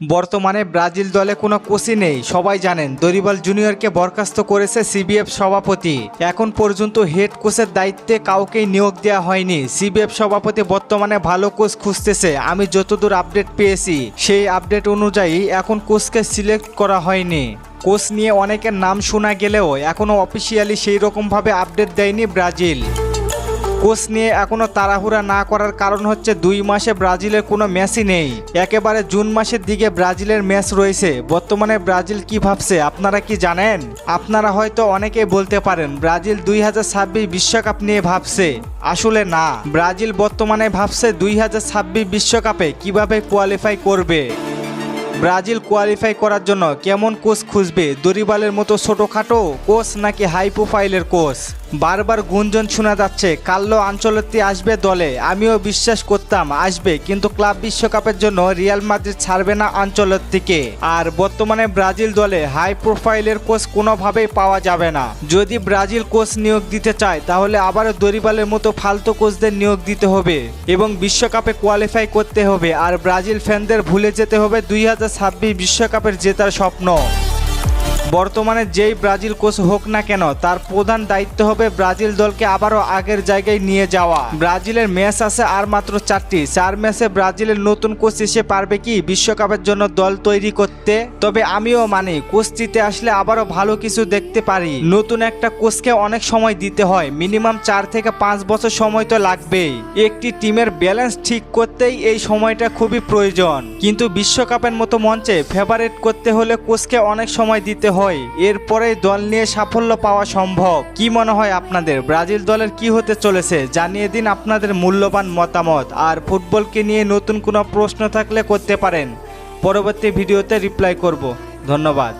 বর্তমানে ব্রাজিল দলে কোনো কোচই নেই। সবাই জানেন, দরিবাল জুনিয়রকে বরখাস্ত করেছে সিবিএফ সভাপতি। এখন পর্যন্ত হেড কোচের দায়িত্বে কাউকেই নিয়োগ দেওয়া হয়নি। সিবিএফ সভাপতি বর্তমানে ভালো কোচ খুঁজতেছে। আমি যতদূর আপডেট পেয়েছি, সেই আপডেট অনুযায়ী এখন কোচকে সিলেক্ট করা হয়নি। কোচ নিয়ে অনেকের নাম শোনা গেলেও এখনও অফিসিয়ালি সেই রকমভাবে আপডেট দেয়নি ব্রাজিল। কোচ নিয়ে এখনও তাড়াহুড়া না করার কারণ হচ্ছে দুই মাসে ব্রাজিলের কোনো ম্যাচই নেই। একেবারে জুন মাসের দিকে ব্রাজিলের ম্যাচ রয়েছে। বর্তমানে ব্রাজিল কি ভাবছে, আপনারা কি জানেন? আপনারা হয়তো অনেকেই বলতে পারেন, ব্রাজিল দুই হাজার ছাব্বিশ বিশ্বকাপ নিয়ে ভাবছে। আসলে না। ব্রাজিল বর্তমানে ভাবছে দুই হাজার ছাব্বিশ বিশ্বকাপে কীভাবে কোয়ালিফাই করবে। ব্রাজিল কোয়ালিফাই করার জন্য কেমন কোচ খুঁজবে? দরিবালের মতো ছোটোখাটো কোচ নাকি হাই প্রোফাইলের কোচ? বারবার গুঞ্জন শোনা যাচ্ছে, কাল্লো আঞ্চলতি আসবে দলে। আমিও বিশ্বাস করতাম, আসবে, কিন্তু ক্লাব বিশ্বকাপের জন্য রিয়াল মাদ্রিদ ছাড়বে না আঞ্চলতিকে আর বর্তমানে ব্রাজিল দলে হাই প্রোফাইলের কোচ কোনোভাবেই পাওয়া যাবে না। যদি ব্রাজিল কোচ নিয়োগ দিতে চায়, তাহলে আবারও দরিবালের মতো ফালতু কোচদের নিয়োগ দিতে হবে এবং বিশ্বকাপে কোয়ালিফাই করতে হবে। আর ব্রাজিল ফ্যানদের ভুলে যেতে হবে দুই বিশ্বকাপের জেতার স্বপ্ন। বর্তমানে যেই ব্রাজিল কোচ হোক না কেন, তার প্রধান দায়িত্ব হবে ব্রাজিল দলকে আবারও আগের জায়গায় নিয়ে যাওয়া। ব্রাজিলের ম্যাচ আছে আর মাত্র চারটি। চার ম্যাচে ব্রাজিলের নতুন কোচ এসে পারবে কি বিশ্বকাপের জন্য দল তৈরি করতে? তবে আমিও মানি কোচ জিতে আসলে আবারও ভালো কিছু দেখতে পারি। নতুন একটা কোচকে অনেক সময় দিতে হয়। মিনিমাম চার থেকে পাঁচ বছর সময় তো লাগবেই। একটি টিমের ব্যালেন্স ঠিক করতেই এই সময়টা খুবই প্রয়োজন। কিন্তু বিশ্বকাপের মতো মঞ্চে ফেভারেট করতে হলে কোচকে অনেক সময় দিতে হয় এরপরেই দল নিয়ে সাফল্য পাওয়া সম্ভব। কি মনে হয় আপনাদের? ব্রাজিল দলের কি হতে চলেছে? জানিয়ে দিন আপনাদের মূল্যবান মতামত। আর ফুটবলকে নিয়ে নতুন কোনো প্রশ্ন থাকলে করতে পারেন। পরবর্তী ভিডিওতে রিপ্লাই করব। ধন্যবাদ।